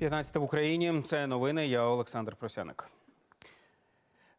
15 в Україні. Це новини. Я Олександр Просяник.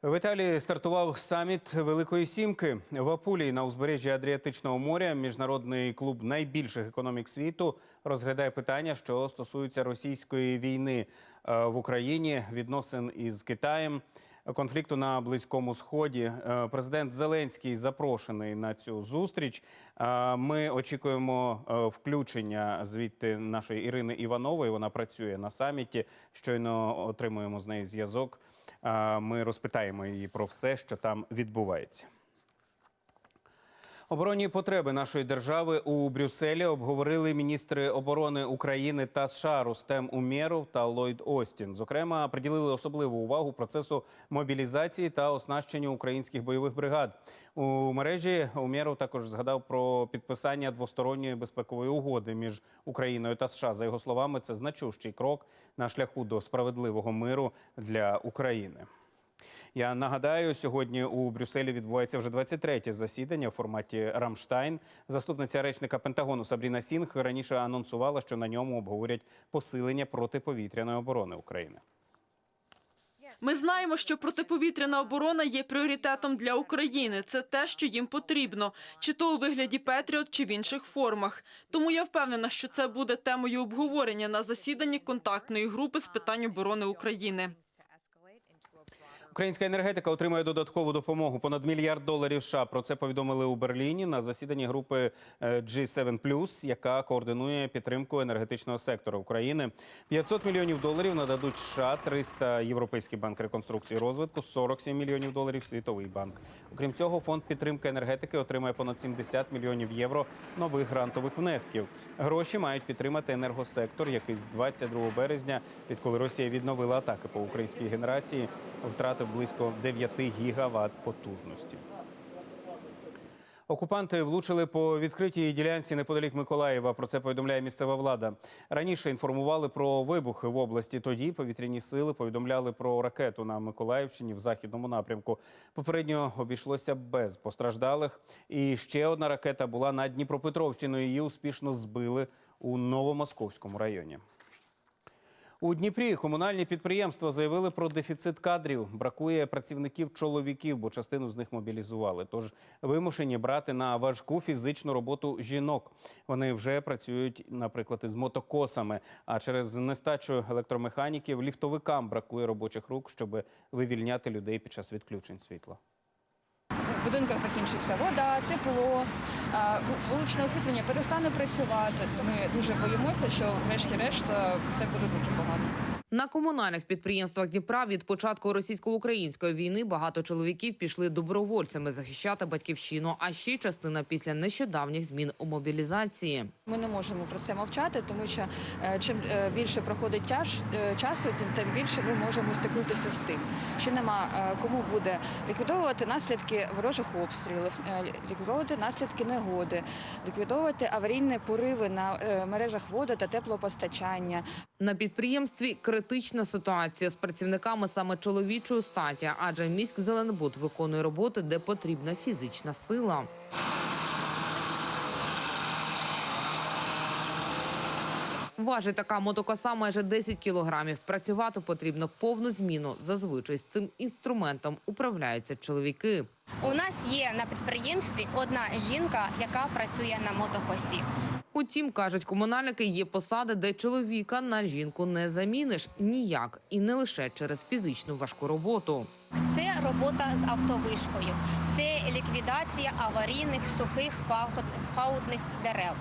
В Італії стартував саміт Великої Сімки в Апулії на узбережжі Адріатичного моря. Міжнародний клуб найбільших економік світу розглядає питання, що стосуються російської війни е, в Україні, відносин із Китаєм, конфлікту на близькому сході. Е, Президент Зеленський запрошений на цю зустріч. Е, Ми очікуємо е, включення звідти нашої Ірини Іванової. Вона працює на саміті. Щойно отримуємо з нею зв'язок. Ми розпитаємо її про все, що там відбувається. Оборонні потреби нашої держави у Брюсселі обговорили міністри оборони України та США Рустем Умєров та Ллойд Остін. Зокрема, приділили особливу увагу процесу мобілізації та оснащення українських бойових бригад. У мережі Умєров також згадав про підписання двосторонньої безпекової угоди між Україною та США. За його словами, це значущий крок на шляху до справедливого миру для України. Я нагадаю, сьогодні у Брюсселі відбувається вже 23-те засідання в форматі Рамштайн. Заступниця речника Пентагону Сабріна Сінг раніше анонсувала, що на ньому обговорять посилення протиповітряної оборони України. Ми знаємо, що протиповітряна оборона є пріоритетом для України. Це те, що їм потрібно, чи то у вигляді Петріот, чи в інших формах. Тому я впевнена, що це буде темою обговорення на засіданні контактної групи з питань оборони України. Українська енергетика отримує додаткову допомогу понад мільярд доларів. США. про це повідомили у Берліні на засіданні групи е, G7+, яка координує підтримку енергетичного сектору України. 500 мільйонів доларів нададуть США, 300 – Європейський банк реконструкції і розвитку, 47 мільйонів доларів Світовий банк. Окрім цього, фонд підтримки енергетики отримає понад 70 мільйонів євро нових грантових внесків. Гроші мають підтримати енергосектор, який з 22 березня, відколи Росія відновила атаки по українській генерації, втратив близько 9 гігават потужності. Окупанти влучили по відкритій ділянці неподалік Миколаєва. Про це повідомляє місцева влада. Раніше інформували про вибухи в області. Тоді повітряні сили повідомляли про ракету на Миколаївщині в західному напрямку. Попередньо обійшлося без постраждалих. І ще одна ракета була над Дніпропетровщиною. Її успішно збили у Новомосковському районі. У Дніпрі комунальні підприємства заявили про дефіцит кадрів. Бракує працівників чоловіків, бо частину з них мобілізували. Тож вимушені брати на важку фізичну роботу жінок. Вони вже працюють, наприклад, із мотокосами. А через нестачу електромеханіків ліфтовикам бракує робочих рук, щоб вивільняти людей під час відключень світла. В будинках закінчиться вода, тепло, вуличне освітлення перестане працювати. Ми дуже боїмося, що врешті-решт е, все буде дуже погано. На комунальних підприємствах Дніпра від початку російсько-української війни багато чоловіків пішли добровольцями захищати батьківщину. А ще частина після нещодавніх змін у мобілізації. Ми не можемо про це мовчати, тому що е, чим е, більше проходить тяж, е, часу, тим, більше ми можемо стикнутися з тим, що нема кому буде ліквідовувати наслідки ворожих обстрілів, ліквідовувати наслідки негоди, ліквідовувати аварійні пориви на мережах води та теплопостачання, На підприємстві критична ситуація з працівниками саме чоловічої статі, адже міськ Зеленбуд виконує роботи, де потрібна фізична сила. Важить така мотокоса майже 10 кілограмів. Працювати потрібно повну зміну. Зазвичай з цим інструментом управляються чоловіки. У нас є на підприємстві одна жінка, яка працює на мотокосі. Утім, кажуть комунальники, є посади, де чоловіка на жінку не заміниш ніяк, і не лише через фізичну важку роботу. Це робота з автовишкою, це ліквідація аварійних сухих фаутних дерев.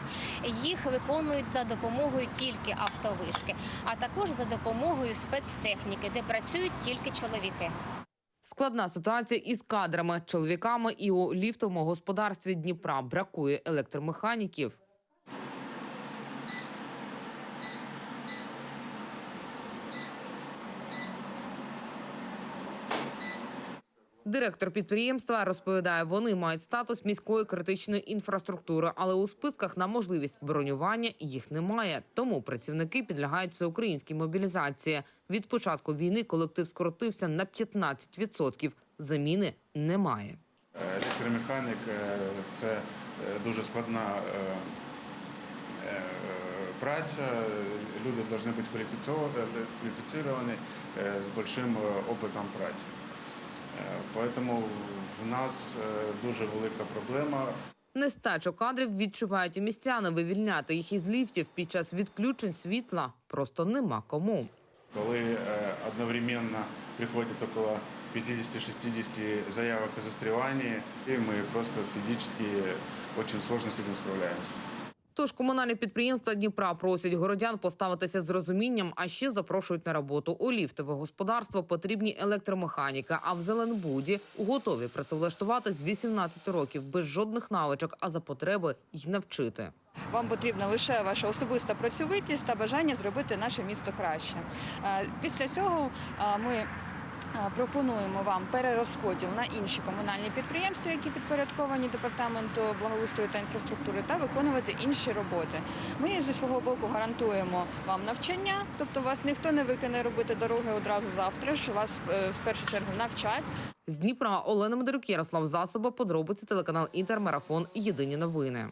Їх виконують за допомогою тільки автовишки, а також за допомогою спецтехніки, де працюють тільки чоловіки. Складна ситуація із кадрами, чоловіками і у ліфтовому господарстві Дніпра бракує електромеханіків. Директор підприємства розповідає, вони мають статус міської критичної інфраструктури, але у списках на можливість бронювання їх немає. Тому працівники підлягають всеукраїнській мобілізації. Від початку війни колектив скоротився на 15%. Заміни немає. Е, Електромеханік е, це е, дуже складна праця, люди повинні бути е, з великим опитом праці. Е, Тому в нас е, дуже велика проблема Нестачу кадрів відчувають і містяни. Вивільняти їх із ліфтів під час відключень світла просто нема кому. коли е, одновременно приходит около 50-60 заявок о застревании, и мы просто физически очень сложно с этим справляемся. Тож комунальні підприємства Дніпра просять городян поставитися з розумінням, а ще запрошують на роботу у ліфтове господарство потрібні електромеханіка. А в Зеленбуді готові працевлаштувати з 18 років без жодних навичок, а за потреби й навчити. Вам потрібна лише ваша особиста працьовитість та бажання зробити наше місто краще. Е, Після цього е, ми пропонуємо вам перерозподіл на інші комунальні підприємства, які підпорядковані департаменту благоустрою та інфраструктури, та виконувати інші роботи. Ми зі свого боку гарантуємо вам навчання, тобто вас ніхто не викине робити дороги одразу завтра. ж вас е, в першу чергу навчать. З Дніпра Олена Медорюк, Ярослав Засоба, подробиці телеканал Інтермарафон. Єдині новини.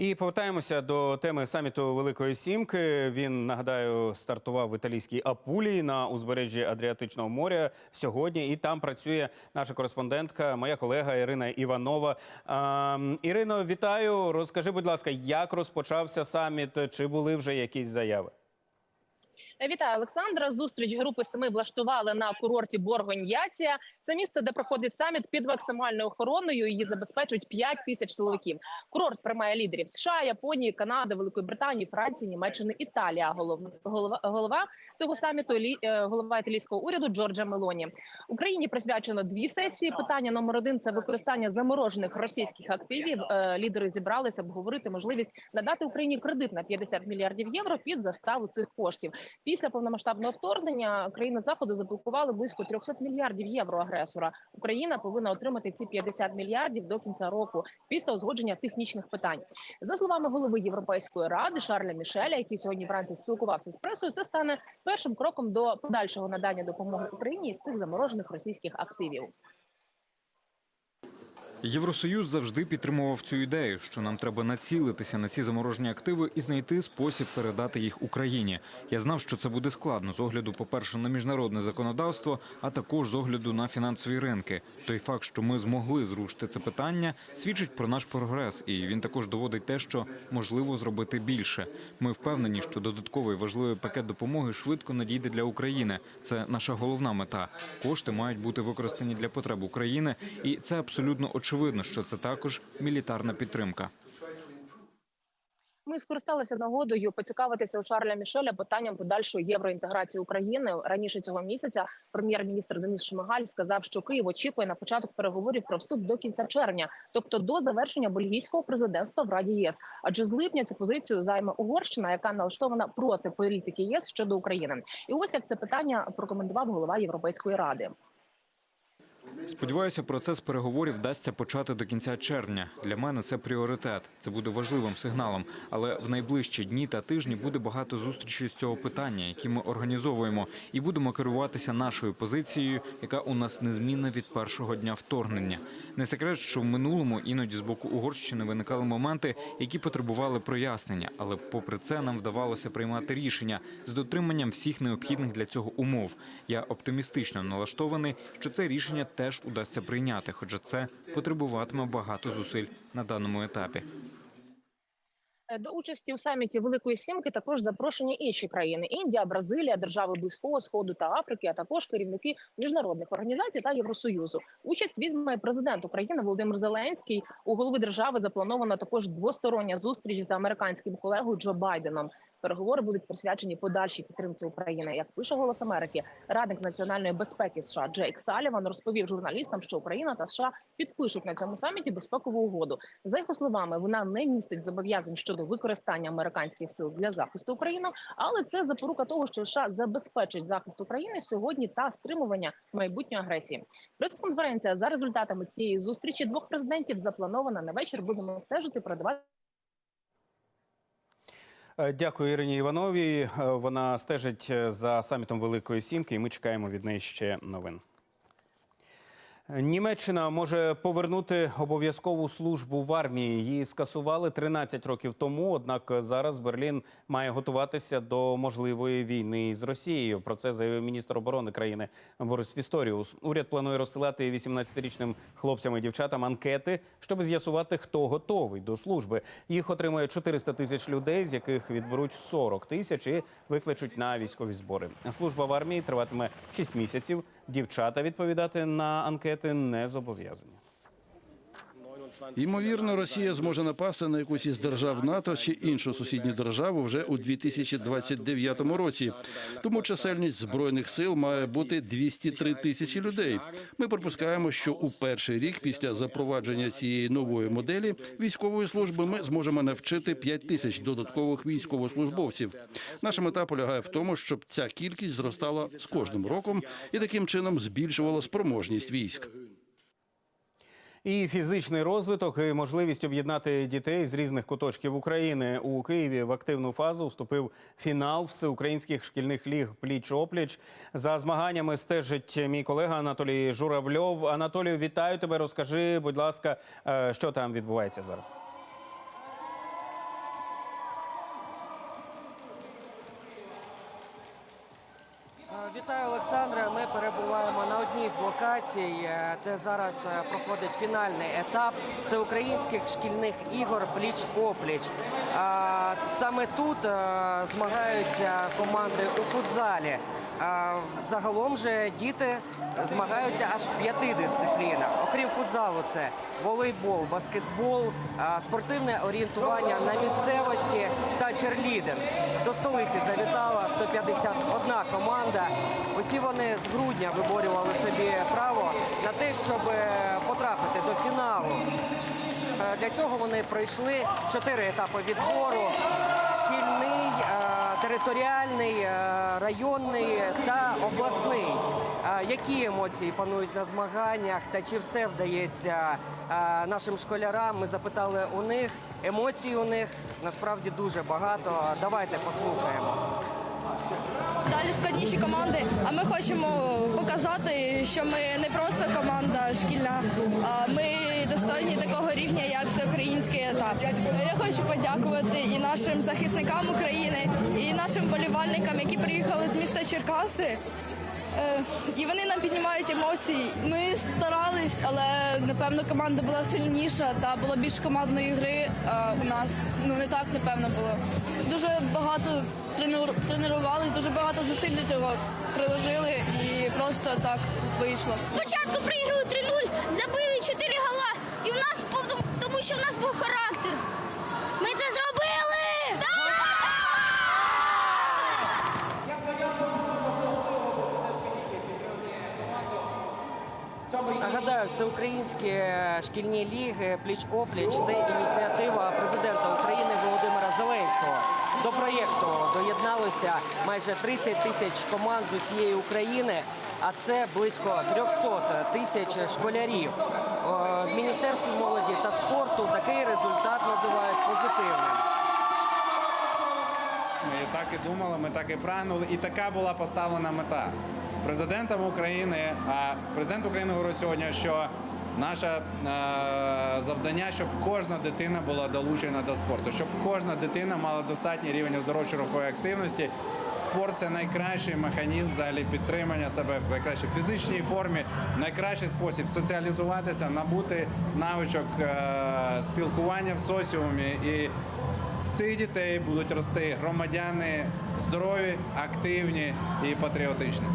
І повертаємося до теми саміту Великої Сімки. Він нагадаю стартував в італійській Апулії на узбережжі Адріатичного моря сьогодні. І там працює наша кореспондентка, моя колега Ірина Іванова. Ем, Ірино, вітаю. Розкажи, будь ласка, як розпочався саміт? Чи були вже якісь заяви? Вітаю, Олександра. Зустріч групи семи влаштували на курорті Боргонь-Яція. Це місце, де проходить саміт під максимальною охороною. Її забезпечують 5 тисяч силовиків. Курорт приймає лідерів США, Японії, Канади, Великої Британії, Франції, Німеччини, Італія. Голов... Голова... голова цього саміту лі... е, голова італійського уряду Джорджа Мелоні. Україні присвячено дві сесії. Питання номер один це використання заморожених російських активів. Е, Лідери зібралися обговорити можливість надати Україні кредит на 50 мільярдів євро під заставу цих коштів. Після повномасштабного вторгнення країни заходу заблокували близько 300 мільярдів євро агресора. Україна повинна отримати ці 50 мільярдів до кінця року після узгодження технічних питань. За словами голови Європейської ради Шарля Мішеля, який сьогодні вранці спілкувався з пресою, це стане першим кроком до подальшого надання допомоги Україні із цих заморожених російських активів. Євросоюз завжди підтримував цю ідею, що нам треба націлитися на ці заморожені активи і знайти спосіб передати їх Україні. Я знав, що це буде складно з огляду, по-перше, на міжнародне законодавство, а також з огляду на фінансові ринки. Той факт, що ми змогли зрушити це питання, свідчить про наш прогрес, і він також доводить те, що можливо зробити більше. Ми впевнені, що додатковий важливий пакет допомоги швидко надійде для України. Це наша головна мета. Кошти мають бути використані для потреб України, і це абсолютно очевидно, що це також мілітарна підтримка. Ми скористалися нагодою поцікавитися у Шарля Мішеля питанням подальшої євроінтеграції України. Раніше цього місяця прем'єр-міністр Денис Шмигаль сказав, що Київ очікує на початок переговорів про вступ до кінця червня, тобто до завершення бельгійського президентства в Раді ЄС. Адже з липня цю позицію займе Угорщина, яка налаштована проти політики ЄС щодо України. І ось як це питання прокоментував голова Європейської ради. Сподіваюся, процес переговорів вдасться почати до кінця червня. Для мене це пріоритет. Це буде важливим сигналом. Але в найближчі дні та тижні буде багато зустрічей з цього питання, які ми організовуємо, і будемо керуватися нашою позицією, яка у нас незмінна від першого дня вторгнення. Не секрет, що в минулому іноді з боку Угорщини виникали моменти, які потребували прояснення, але попри це нам вдавалося приймати рішення з дотриманням всіх необхідних для цього умов. Я оптимістично налаштований, що це рішення теж удасться прийняти, хоча це потребуватиме багато зусиль на даному етапі. Е, До участі у саміті Великої Сімки також запрошені інші країни: Індія, Бразилія, держави Близького Сходу та Африки, а також керівники міжнародних організацій та Євросоюзу. Участь візьме президент України Володимир Зеленський. У голови держави запланована також двостороння зустріч з американським колегою Джо Байденом. Переговори будуть присвячені подальшій підтримці України. Як пише Голос Америки, радник з національної безпеки США Джейк Саліван розповів журналістам, що Україна та США підпишуть на цьому саміті безпекову угоду. За його словами, вона не містить зобов'язань щодо використання американських сил для захисту України, але це запорука того, що США забезпечить захист України сьогодні та стримування майбутньої агресії. Прес-конференція за результатами цієї зустрічі двох президентів запланована на вечір. Будемо стежити передавати. Е, Дякую Ірині Івановій. Е, Вона стежить е, за самітом Великої Сімки, і ми чекаємо від неї ще новин. Німеччина може повернути обов'язкову службу в армії. Її скасували 13 років тому. Однак зараз Берлін має готуватися до можливої війни з Росією. Про це заявив міністр оборони країни Борис Пісторіус. Уряд планує розсилати 18-річним хлопцям і дівчатам анкети, щоб з'ясувати, хто готовий до служби. Їх отримує 400 тисяч людей, з яких відберуть 40 тисяч і викличуть на військові збори. Служба в армії триватиме 6 місяців. Дівчата відповідати на анкети не зобов'язані. Ймовірно, Росія зможе напасти на якусь із держав НАТО чи іншу сусідню державу вже у 2029 році. Тому чисельність збройних сил має бути 203 тисячі людей. Ми припускаємо, що у перший рік після запровадження цієї нової моделі військової служби ми зможемо навчити 5 тисяч додаткових військовослужбовців. Наша мета полягає в тому, щоб ця кількість зростала з кожним роком і таким чином збільшувала спроможність військ. І фізичний розвиток, і можливість об'єднати дітей з різних куточків України у Києві в активну фазу вступив фінал всеукраїнських шкільних ліг пліч-опліч. За змаганнями стежить мій колега Анатолій Журавльов. Анатолію, вітаю тебе. Розкажи, будь ласка, е, що там відбувається зараз. Е, Вітаю, Олександре. Ми перебуваємо одній з локацій, е, де зараз е, проходить фінальний етап всеукраїнських шкільних ігор пліч-опліч. Е, Саме тут е, змагаються команди у футзалі. Е, Загалом же діти змагаються аж в п'яти дисциплінах. Окрім футзалу, це волейбол, баскетбол, е, спортивне орієнтування на місцевості та черлідинг. До столиці завітала 151 команда. Усі вони з грудня виборювали собі право на те, щоб потрапити до фіналу. Е, Для цього вони пройшли чотири етапи відбору: шкільний, е, територіальний, е, районний та обласний. Які емоції панують на змаганнях та чи все вдається нашим школярам? Ми запитали у них. Емоцій у них насправді дуже багато. Давайте послухаємо. Далі складніші команди, а ми хочемо показати, що ми не просто команда шкільна, а ми достойні такого рівня, як всеукраїнський етап. Я хочу подякувати і нашим захисникам України, і нашим болівальникам, які приїхали з міста Черкаси. Е, І вони нам піднімають емоції. Ми старались, але напевно команда була сильніша та було більш командної гри. А у нас ну не так напевно було. Дуже багато тренувались, дуже багато зусиль до цього приложили і просто так вийшло. Спочатку проіграли 3-0, забили 4 гола. Що в нас був характер. Ми це зробили! Нагадаю, всеукраїнські шкільні ліги пліч-опліч це ініціатива президента України Володимира Зеленського. До проєкту доєдналося майже 30 тисяч команд з усієї України, а це близько 300 тисяч школярів. О, В Міністерстві молоді та спорту так і думали, ми так і прагнули, і така була поставлена мета президентом України. А президент України говорить сьогодні, що наше е, завдання, щоб кожна дитина була долучена до спорту, щоб кожна дитина мала достатній рівень оздоровчо-рухової активності. Спорт це найкращий механізм взагалі підтримання себе в найкращій фізичній формі, найкращий спосіб соціалізуватися, набути навичок е, спілкування в соціумі і з цих дітей будуть рости громадяни здорові, активні і патріотичні.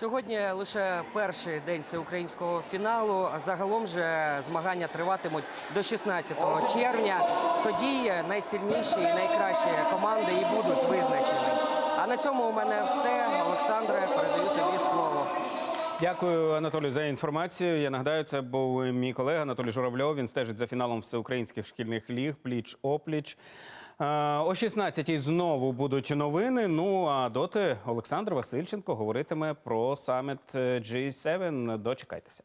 Сьогодні лише перший день всеукраїнського фіналу. Загалом же змагання триватимуть до 16 червня. Тоді найсильніші і найкращі команди і будуть визначені. А на цьому у мене все. Олександре, передаю тобі слово. Дякую, Анатолію, за інформацію. Я нагадаю, це був мій колега Анатолій Журавльов. Він стежить за фіналом всеукраїнських шкільних ліг пліч опліч. О 16-й знову будуть новини. Ну а доти Олександр Васильченко говоритиме про саміт е, G7. Дочекайтеся.